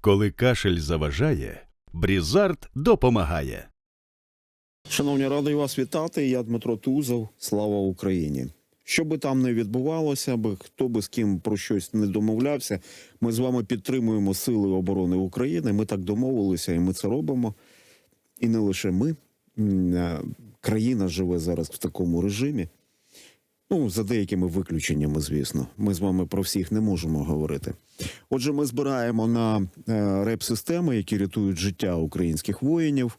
Коли кашель заважає, Брізард допомагає. Шановні, радий вас вітати. Я Дмитро Тузов. Слава Україні. Що би там не відбувалося, би хто би з ким про щось не домовлявся, ми з вами підтримуємо сили оборони України. Ми так домовилися, і ми це робимо. І не лише ми. Е, Країна живе зараз в такому режимі. Ну, за деякими виключеннями, звісно. Ми з вами про всіх не можемо говорити. Отже, ми збираємо на е, реп-системи, які рятують життя українських воїнів.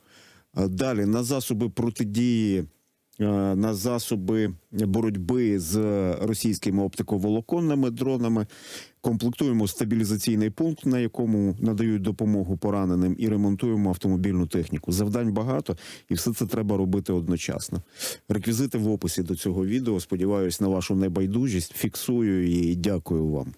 Е, Далі на засоби протидії, на засоби боротьби з російськими оптиковолоконними дронами. Комплектуємо стабілізаційний пункт, на якому надають допомогу пораненим, і ремонтуємо автомобільну техніку. Завдань багато, і все це треба робити одночасно. Реквізити в описі до цього відео. Сподіваюсь на вашу небайдужість. Фіксую і дякую вам.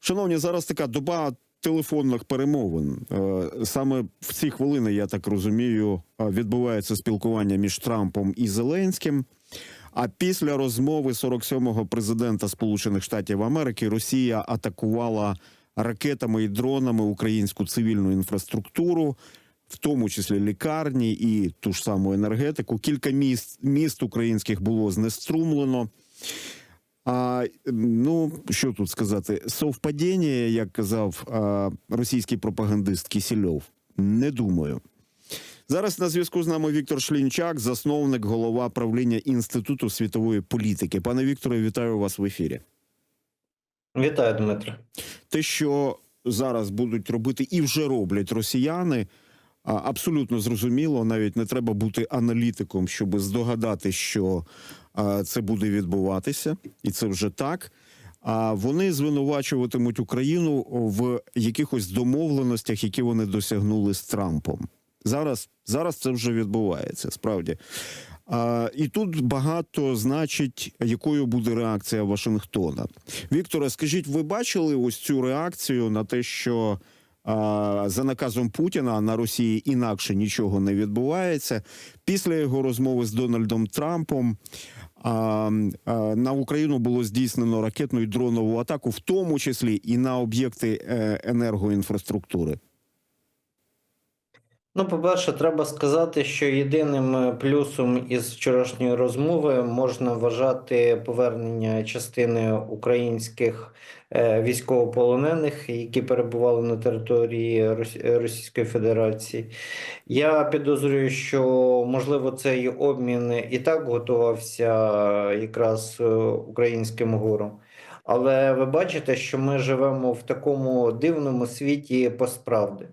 Шановні, зараз така доба телефонних перемовин. Е, Саме в ці хвилини, я так розумію, е, відбувається спілкування між Трампом і Зеленським. А після розмови 47-го президента Сполучених Штатів Америки Росія атакувала ракетами і дронами українську цивільну інфраструктуру, в тому числі лікарні і ту ж саму енергетику. Кілька міст, міст українських було знеструмлено. А ну що тут сказати? Совпадіння, як казав а, російський пропагандист Кісільов, не думаю. Зараз на зв'язку з нами Віктор Шлінчак, засновник, голова правління Інституту світової політики. Пане Вікторе, вітаю вас в ефірі. Вітаю, Дмитро. Те, що зараз будуть робити і вже роблять росіяни, абсолютно зрозуміло. Навіть не треба бути аналітиком, щоб здогадати, що це буде відбуватися, і це вже так. А вони звинувачуватимуть Україну в якихось домовленостях, які вони досягнули з Трампом. Зараз, зараз це вже відбувається, справді. А, і тут багато значить, якою буде реакція Вашингтона. Вікторе, скажіть, ви бачили ось цю реакцію на те, що а, за наказом Путіна на Росії інакше нічого не відбувається після його розмови з Дональдом Трампом. А, на Україну було здійснено ракетну і дронову атаку, в тому числі і на об'єкти е, енергоінфраструктури. Ну, по-перше, треба сказати, що єдиним е, плюсом із вчорашньої розмови можна вважати повернення частини українських е, військовополонених, які перебували на території Російської Федерації. Я підозрюю, що можливо цей обмін і так готувався якраз е, українським гуром. Але ви бачите, що ми живемо в такому дивному світі постправди.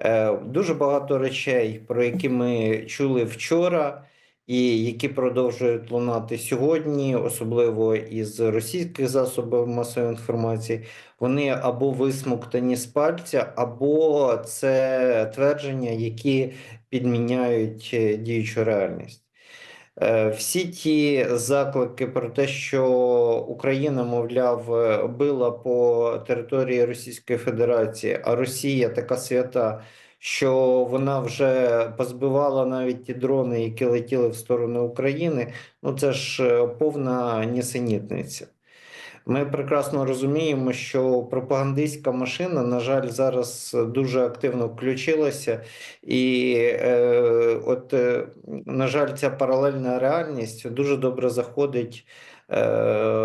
Е, Дуже багато речей, про які ми чули вчора, і які продовжують лунати сьогодні, особливо із російських засобів масової інформації, вони або висмоктані з пальця, або це твердження, які підміняють е, діючу реальність. Е, Всі ті заклики про те, що Україна, мовляв, била по території Російської Федерації, а Росія така свята, що вона вже позбивала навіть ті дрони, які летіли в сторону України. Ну це ж е, повна нісенітниця. Ми прекрасно розуміємо, що пропагандистська машина, на жаль, зараз дуже активно включилася, і е, от, е, на жаль, ця паралельна реальність дуже добре заходить е,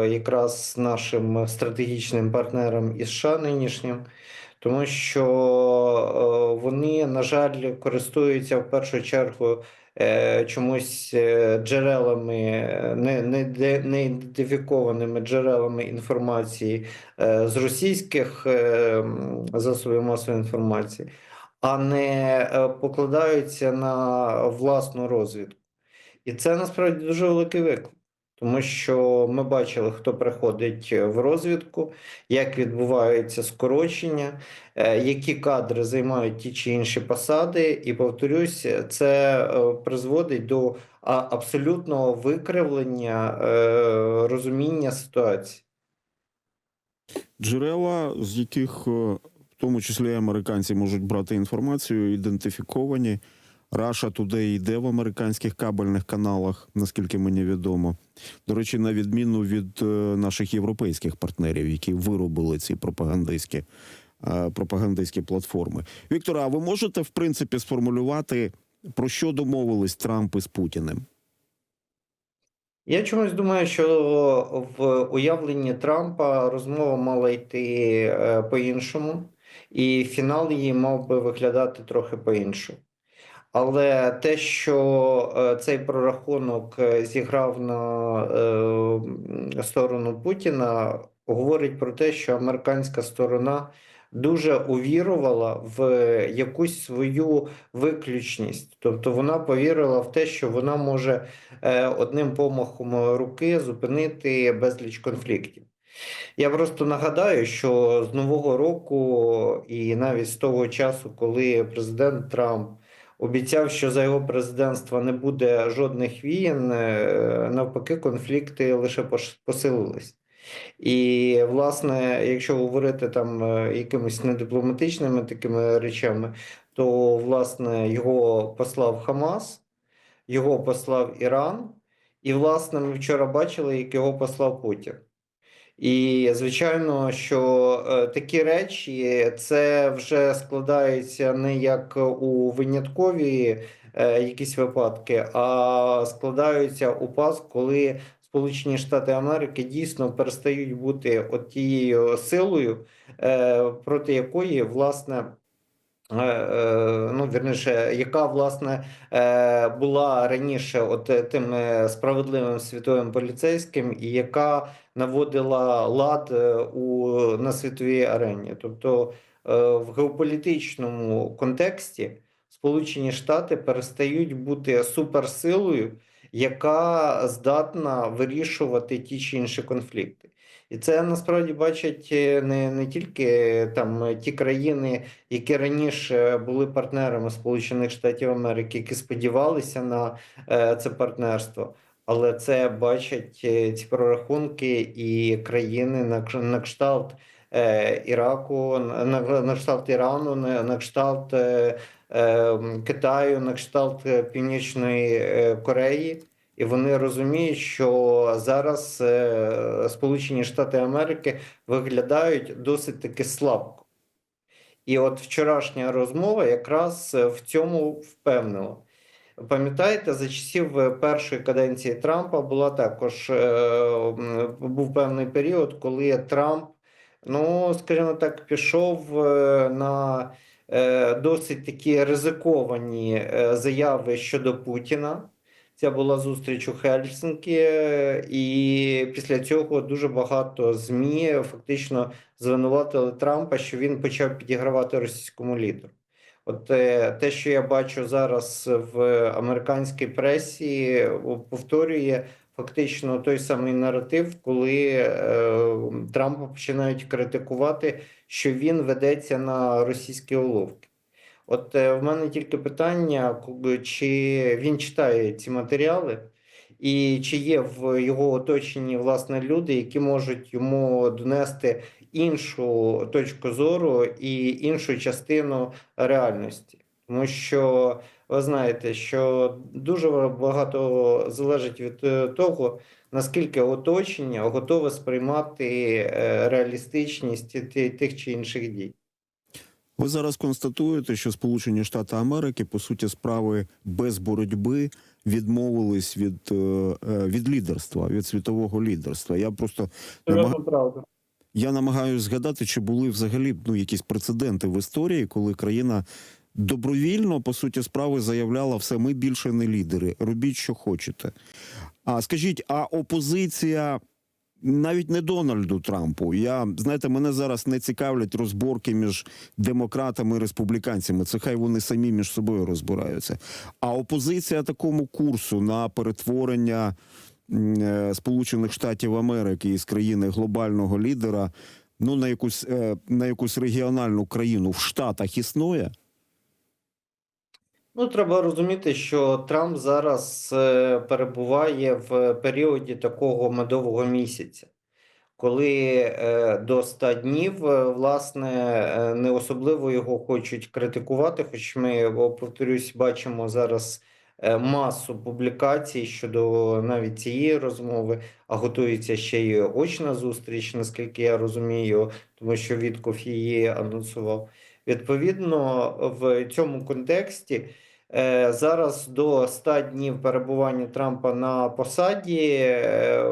якраз нашим стратегічним партнерам із США нинішнім. Тому що е, вони, на жаль, користуються в першу чергу чомусь е, джерелами, е, не, не, ідентифікованими джерелами інформації е, з російських е, засобів масової інформації, а не е, покладаються на власну розвідку. І це насправді дуже великий виклик. Тому що ми бачили, хто приходить в розвідку, як відбуваються скорочення, е, які кадри займають ті чи інші посади, і повторюсь, це е, призводить до абсолютного викривлення е, розуміння ситуації. Джерела, з яких е, в тому числі американці можуть брати інформацію, ідентифіковані. Раша туди йде в американських кабельних каналах, наскільки мені відомо. До речі, на відміну від е, наших європейських партнерів, які виробили ці пропагандистські е, пропагандистські платформи. Віктора, а ви можете в принципі сформулювати про що домовились Трамп із Путіним? Я чомусь думаю, що в уявленні Трампа розмова мала йти е, по-іншому, і фінал її мав би виглядати трохи по-іншому. Але те, що е, цей прорахунок е, зіграв на е, сторону Путіна, говорить про те, що американська сторона дуже увірувала в якусь свою виключність. Тобто вона повірила в те, що вона може одним помахом руки зупинити безліч конфліктів. Я просто нагадаю, що з Нового року і навіть з того часу, коли президент Трамп обіцяв, що за його президентства не буде жодних війн, е, навпаки, конфлікти лише посилились. І, власне, якщо говорити там е, якимись недипломатичними такими речами, то власне його послав Хамас, його послав Іран, і, власне, ми вчора бачили, як його послав Путін. І звичайно, що е, такі речі це вже складається не як у виняткові е, якісь випадки, а складаються у пас, коли Сполучені Штати Америки дійсно перестають бути от тією силою, е, проти якої власне. Е, е, Ну, вірніше, яка власне е, була раніше от тим справедливим світовим поліцейським, і яка наводила лад у на світовій арені. Тобто в геополітичному контексті Сполучені Штати перестають бути суперсилою, яка здатна вирішувати ті чи інші конфлікти. І це насправді бачать е, не, не тільки там е, ті країни, які раніше були партнерами Сполучених Штатів Америки, які сподівалися на е, це партнерство. Але це бачать е, ці прорахунки і країни на, на кшталт е, Іраку, на, на, кшталт Ірану, на, на кшталт е, е, Китаю, на кшталт е, Північної е, Кореї. І вони розуміють, що зараз е, Сполучені Штати Америки виглядають досить таки слабко. І от вчорашня розмова якраз е, в цьому впевнила. Пам'ятаєте, за часів е, першої каденції Трампа була також був певний період, коли Трамп, ну скажімо так, пішов на досить такі ризиковані заяви щодо Путіна. Це була зустріч у Хельсинкі, е, і після цього дуже багато ЗМІ фактично звинуватили Трампа, що він почав підігравати російському лідеру. От е, те, що я бачу зараз в американській пресі, повторює фактично той самий наратив, коли е, Трампа починають критикувати, що він ведеться на російські уловки. От е, в мене тільки питання, чи він читає ці матеріали, і чи є в його оточенні власне люди, які можуть йому донести іншу точку зору і іншу частину реальності. Тому що ви знаєте, що дуже багато залежить від е, того, наскільки оточення готове сприймати е, реалістичність тих чи інших дій. Ви зараз констатуєте, що Сполучені Штати Америки по суті справи без боротьби відмовились від, е, е, від лідерства, від світового лідерства. Я просто намаг... я намагаюся згадати, чи були взагалі ну, якісь прецеденти в історії, коли країна добровільно, по суті, справи заявляла все, ми більше не лідери, робіть, що хочете. А скажіть, а опозиція. Навіть не Дональду Трампу. Я знаєте, мене зараз не цікавлять розборки між демократами і республіканцями. Це хай вони самі між собою розбираються. А опозиція такому курсу на перетворення е, Сполучених Штатів Америки із країни глобального лідера ну на якусь е, на якусь регіональну країну в Штатах існує. Ну, треба розуміти, що Трамп зараз е, перебуває в періоді такого медового місяця, коли е, до 100 днів, е, власне, не особливо його хочуть критикувати, хоч ми, повторюсь, бачимо зараз масу публікацій щодо навіть цієї розмови, а готується ще й очна зустріч, наскільки я розумію, тому що Вітков її анонсував. Відповідно, в цьому контексті зараз до 100 днів перебування Трампа на посаді, е,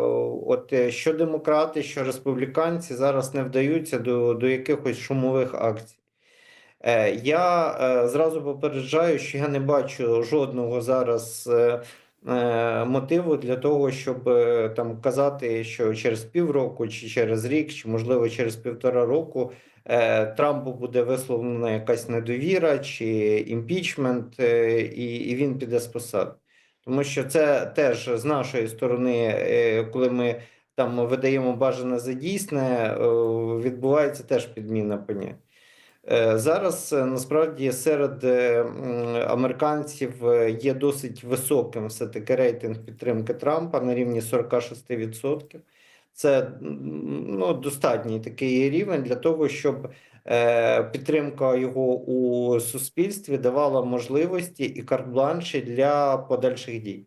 от е, що демократи, що республіканці зараз не вдаються до, до якихось шумових акцій. Е, Я е, зразу попереджаю, що я не бачу жодного зараз е, е, мотиву для того, щоб е, там казати, що через півроку, чи через рік, чи можливо через півтора року е, Трампу буде висловлена якась недовіра чи імпічмент, е, і, і він піде з посади. Тому що це теж з нашої сторони, е, коли ми там видаємо бажане за дійсне, е, відбувається теж підміна понять. Е, Зараз е, насправді серед е, американців е, є досить високим все-таки рейтинг підтримки Трампа на рівні 46%. Це ну, достатній такий рівень для того, щоб е, підтримка його у суспільстві давала можливості і карт-бланші для подальших дій.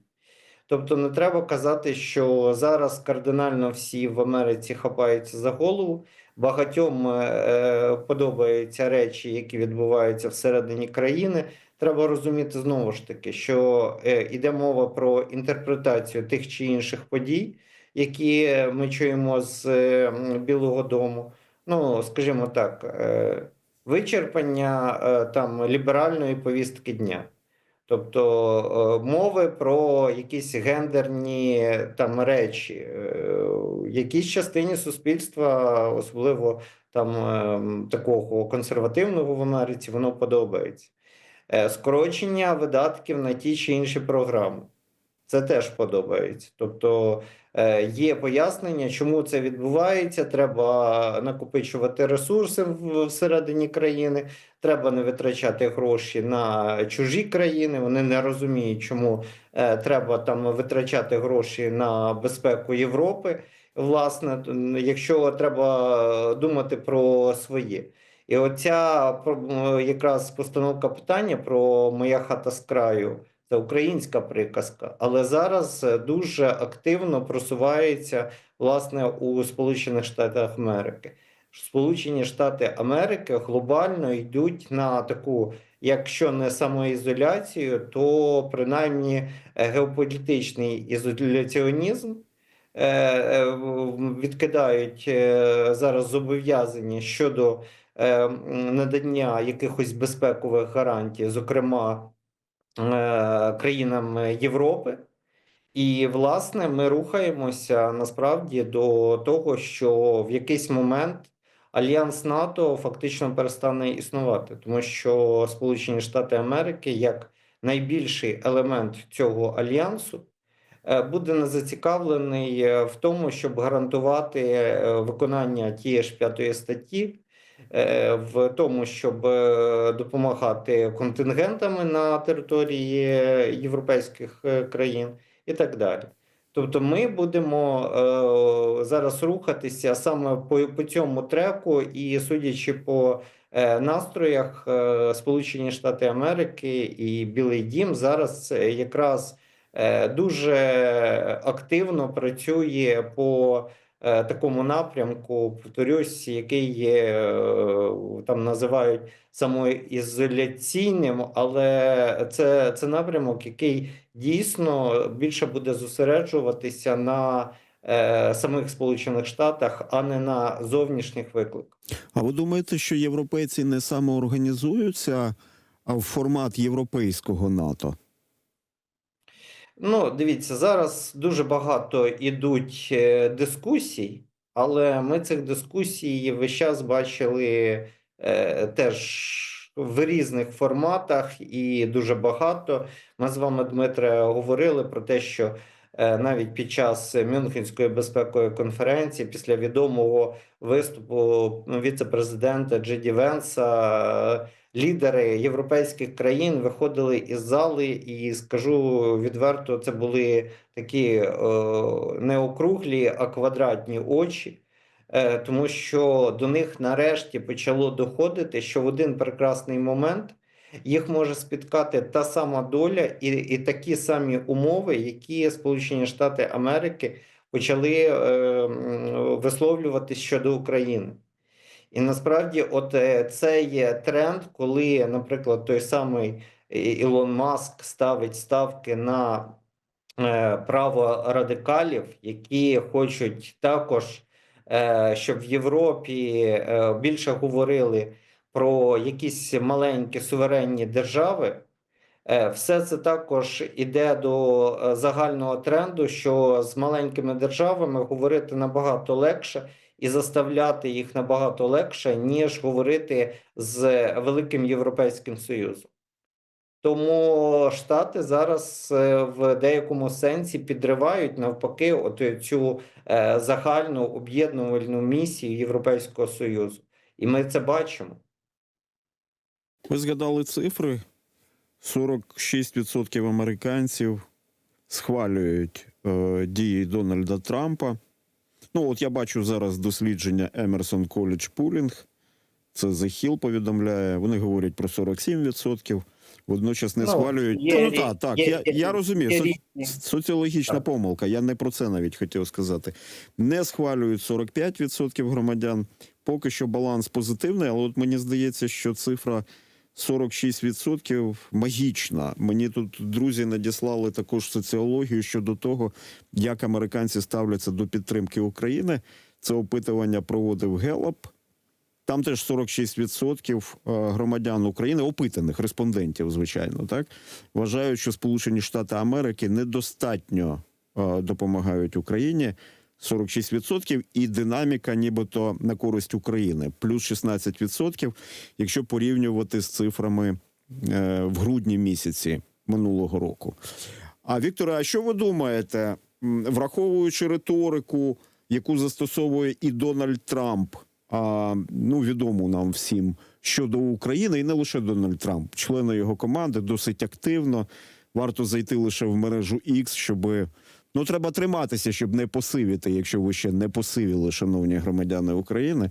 Тобто не треба казати, що зараз кардинально всі в Америці хапаються за голову. Багатьом е, подобаються речі, які відбуваються всередині країни. Треба розуміти знову ж таки, що е, йде мова про інтерпретацію тих чи інших подій, які ми чуємо з Білого Дому. Ну, скажімо так, е, вичерпання е, там ліберальної повістки дня. Тобто е, мови про якісь гендерні там речі, якійсь частині суспільства, особливо там такого консервативного в Америці, воно подобається. Скорочення видатків на ті чи інші програми. Це теж подобається. Тобто е, є пояснення, чому це відбувається. Треба накопичувати ресурси всередині країни, треба не витрачати гроші на чужі країни. Вони не розуміють, чому е, треба там витрачати гроші на безпеку Європи. Власне, якщо треба думати про своє. І оця якраз постановка питання про моя хата з краю. Це українська приказка, але зараз е, дуже активно просувається власне у Сполучених Штатах Америки. Сполучені Штати Америки глобально йдуть на таку, якщо не самоізоляцію, то принаймні е, геополітичний ізоляціонізм. Е, Відкидають зараз зобов'язання щодо надання якихось безпекових гарантій, зокрема країнам Європи. І, власне, ми рухаємося насправді до того, що в якийсь момент Альянс НАТО фактично перестане існувати, тому що Сполучені Штати Америки, як найбільший елемент цього альянсу, е, буде не зацікавлений е, в тому, щоб гарантувати е, виконання тієї ж п'ятої статті, е, в тому, щоб е, допомагати контингентами на території європейських е, країн і так далі. Тобто, ми будемо е, зараз рухатися саме по, по цьому треку, і судячи по е, настроях, е, Сполучені Штати Америки і Білий Дім зараз е, якраз е, дуже активно працює по е, такому напрямку, повторюсь, який є, е, там називають самоізоляційним, але це, це напрямок, який дійсно більше буде зосереджуватися на е, самих Сполучених Штатах, а не на зовнішніх викликах. А ви думаєте, що європейці не самоорганізуються в формат європейського НАТО? Ну, дивіться, зараз дуже багато ідуть е, дискусій, але ми цих дискусій весь час бачили е, теж в різних форматах і дуже багато. Ми з вами, Дмитре, говорили про те, що навіть під час Мюнхенської безпекової конференції, після відомого виступу віце-президента Джеді Венса, е, лідери європейських країн виходили із зали, і скажу відверто, це були такі е, не округлі, а квадратні очі. Е, тому що до них нарешті почало доходити, що в один прекрасний момент їх може спіткати та сама доля і, і такі самі умови, які Сполучені Штати Америки почали е, м, висловлюватись щодо України. І насправді, от е, це є тренд, коли, наприклад, той самий Ілон Маск ставить ставки на е, право радикалів, які хочуть також, е, щоб в Європі більше говорили про якісь маленькі суверенні держави. Е, Все це також іде до е, загального тренду, що з маленькими державами говорити набагато легше і заставляти їх набагато легше, ніж говорити з Великим Європейським Союзом. Тому Штати зараз е, в деякому сенсі підривають навпаки от цю загальну об'єднувальну місію Європейського Союзу. І ми це бачимо. Ви згадали цифри: 46% американців схвалюють е, дії Дональда Трампа. Ну, от я бачу зараз дослідження Emerson College Pooling. Це The Hill повідомляє. Вони говорять про 47%. Водночас не Ну, схвалюють. є Та, ну так, так, є- я, є- я розумію. є Со- Соціологічна Так. помилка. Я не про це навіть хотів сказати. Не схвалюють 45% громадян. Поки що баланс позитивний, але от мені здається, що цифра 46% магічна. Мені тут друзі надіслали також соціологію щодо того, як американці ставляться до підтримки України. Це опитування проводив Гелап. Там теж 46% е, громадян України, опитаних респондентів, звичайно, так вважають, що Сполучені Штати Америки недостатньо е, допомагають Україні. 46% і динаміка, нібито на користь України, плюс 16%, якщо порівнювати з цифрами е, в грудні місяці минулого року. А Вікторе, а що ви думаєте, враховуючи риторику, яку застосовує і Дональд Трамп, а, ну відому нам всім щодо України, і не лише Дональд Трамп, члени його команди досить активно. Варто зайти лише в мережу X, щоб ну треба триматися, щоб не посивіти, якщо ви ще не посивіли, шановні громадяни України.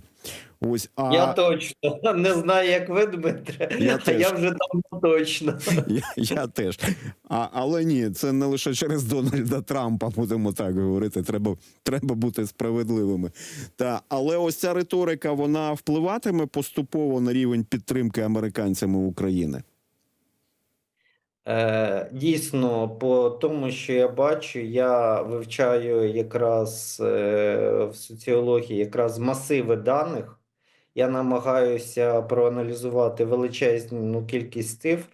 Ось а Я точно не знаю, як ви, Дмитре, Я а теж. я вже там точно. Я, я теж. А, але ні, це не лише через Дональда Трампа, будемо так говорити. Треба, треба бути справедливими. Та, але ось ця риторика вона впливатиме поступово на рівень підтримки американцями України. Е, Дійсно, по тому, що я бачу, я вивчаю якраз е, в соціології якраз масиви даних. Я намагаюся проаналізувати величезну кількість цифр,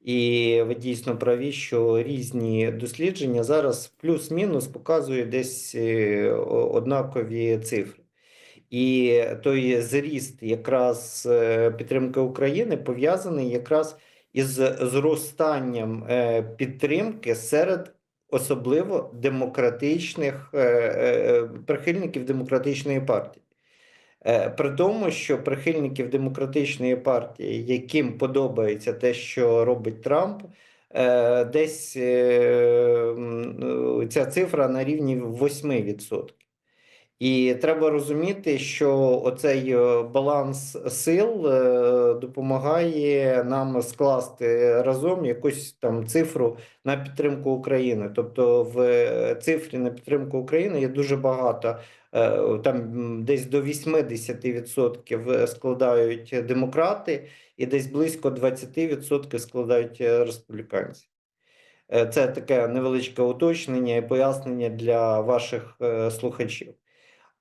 і ви дійсно праві, що різні дослідження зараз плюс-мінус показують десь е, однакові цифри. І той зріст якраз підтримки України пов'язаний якраз із зростанням е, підтримки серед особливо демократичних е, е, прихильників демократичної партії. При тому, що прихильників демократичної партії, яким подобається те, що робить Трамп, десь ця цифра на рівні 8%. І треба розуміти, що оцей е, баланс сил е, допомагає нам скласти разом якусь там цифру на підтримку України. Тобто в е, цифрі на підтримку України є дуже багато. Там десь до 80% складають демократи, і десь близько 20% складають республіканці. Це таке невеличке уточнення і пояснення для ваших слухачів.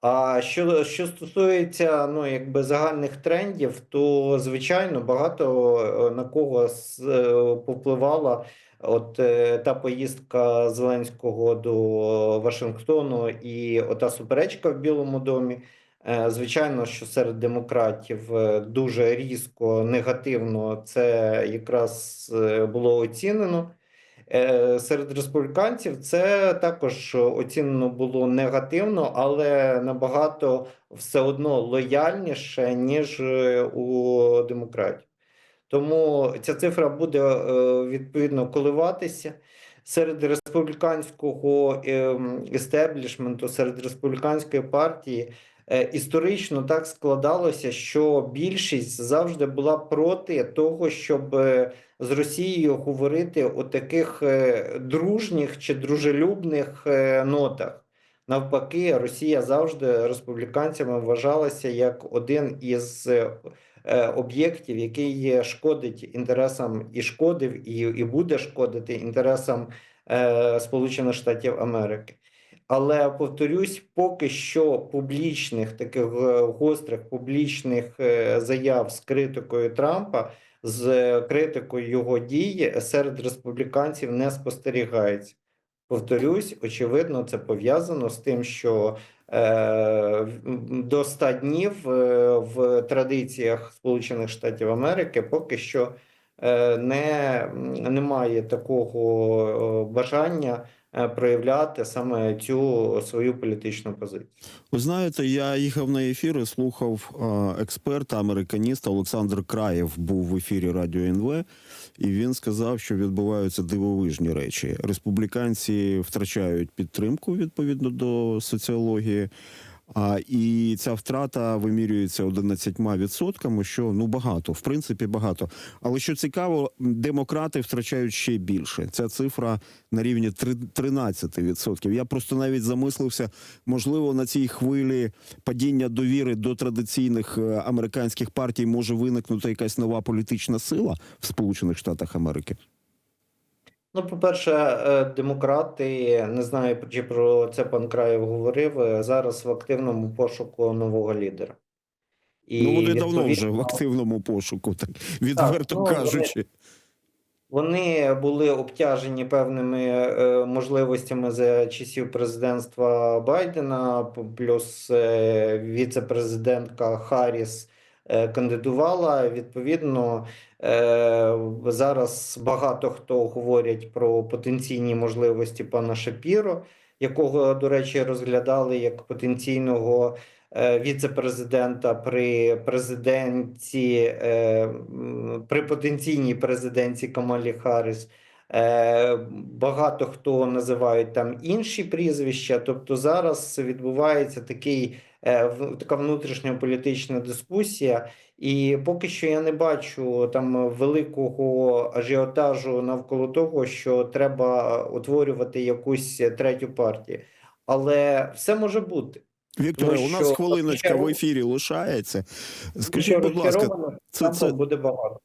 А що, що стосується ну, якби загальних трендів, то звичайно багато е, на кого е, повпливала от е, та поїздка Зеленського до Вашингтону і ота суперечка в Білому домі. Звичайно, що серед демократів дуже різко негативно це якраз було оцінено. Е, Серед республіканців це також оцінено було негативно, але набагато все одно лояльніше, ніж е, у демократів. Тому ця цифра буде е, відповідно коливатися. Серед республіканського ем, істеблішменту, серед республіканської партії історично так складалося, що більшість завжди була проти того, щоб е, з Росією говорити у таких е, дружніх чи дружелюбних е, нотах. Навпаки, Росія завжди республіканцями вважалася як один із е, е, об'єктів, який шкодить інтересам і шкодив, і, і буде шкодити інтересам е, Сполучених Штатів Америки. Але повторюсь, поки що публічних таких е, гострих публічних е, заяв з критикою Трампа, з е, критикою його дій серед республіканців не спостерігається. Повторюсь, очевидно, це пов'язано з тим, що е, до 100 днів в традиціях Сполучених Штатів Америки поки що не, немає такого бажання проявляти саме цю свою політичну позицію. Ви знаєте, я їхав на ефір і слухав е, експерта, американіста Олександр Краєв був в ефірі Радіо НВ, і він сказав, що відбуваються дивовижні речі. Республіканці втрачають підтримку відповідно до соціології. А і ця втрата вимірюється 11%, що ну багато, в принципі, багато. Але що цікаво, демократи втрачають ще більше. Ця цифра на рівні три- 13%. Я просто навіть замислився, можливо, на цій хвилі падіння довіри до традиційних е, американських партій може виникнути якась нова політична сила в Сполучених Штатах Америки. Ну, по-перше, е, демократи, не знаю, чи про це пан Краєв говорив, е, зараз в активному пошуку нового лідера. І ну вони давно вже в активному пошуку, так відверто ну, кажучи. Вони були обтяжені певними е, можливостями за часів президентства Байдена, плюс віце-президентка Харріс кандидувала. Відповідно, зараз багато хто говорять про потенційні можливості пана Шапіро, якого, до речі, розглядали як потенційного е, віце-президента при президенті, е, при потенційній президенті Камалі Харріс. Е, Багато хто називають там інші прізвища. Тобто зараз відбувається такий, е, така внутрішньополітична дискусія, і поки що я не бачу там великого ажіотажу навколо того, що треба утворювати якусь третю партію. Але все може бути. Вікторе, у нас що хвилиночка в ефірі лишається. Скажіть, будь ласка, це- це- буде багато.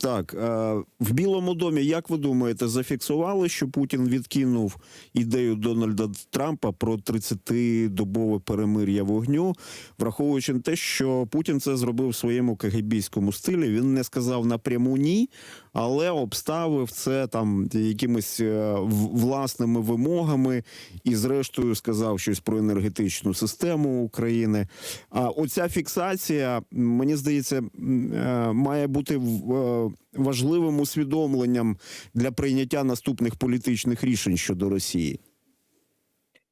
Так, е, в Білому домі, як ви думаєте, зафіксували, що Путін відкинув ідею Дональда Трампа про 30-добове перемир'я вогню, враховуючи те, що Путін це зробив в своєму кагибійському стилі. Він не сказав напряму ні, але обставив це там якимись е, власними вимогами, і, зрештою, сказав щось про енергетичну систему України. А оця фіксація, мені здається, е, має бути е, важливим усвідомленням для прийняття наступних політичних рішень щодо Росії.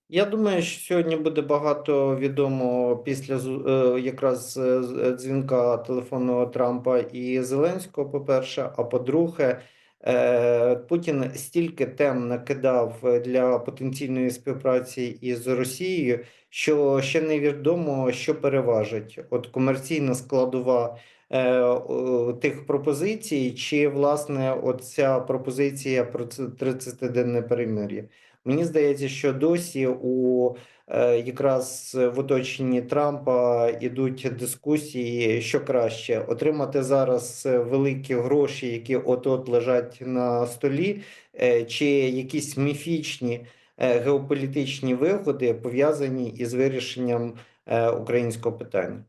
Я думаю, що сьогодні буде багато відомо після е, якраз е, е, дзвінка телефонного Трампа і Зеленського, по-перше, а по-друге, е, Путін стільки тем накидав е, для потенційної співпраці із Росією, що ще невідомо, що переважить. От комерційна складова е, тих пропозицій, чи власне оця пропозиція про це 30-денне перемир'я. Мені здається, що досі у е, якраз в оточенні Трампа ідуть дискусії, що краще отримати зараз е, великі гроші, які от-от лежать на столі, е, чи якісь міфічні е, геополітичні вигоди пов'язані із вирішенням е, українського питання.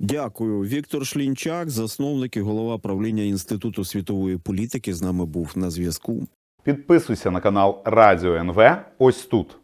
Дякую. Віктор Шлінчак, засновник і голова правління Інституту світової політики, з нами був на зв'язку. Підписуйся на канал Радіо НВ ось тут.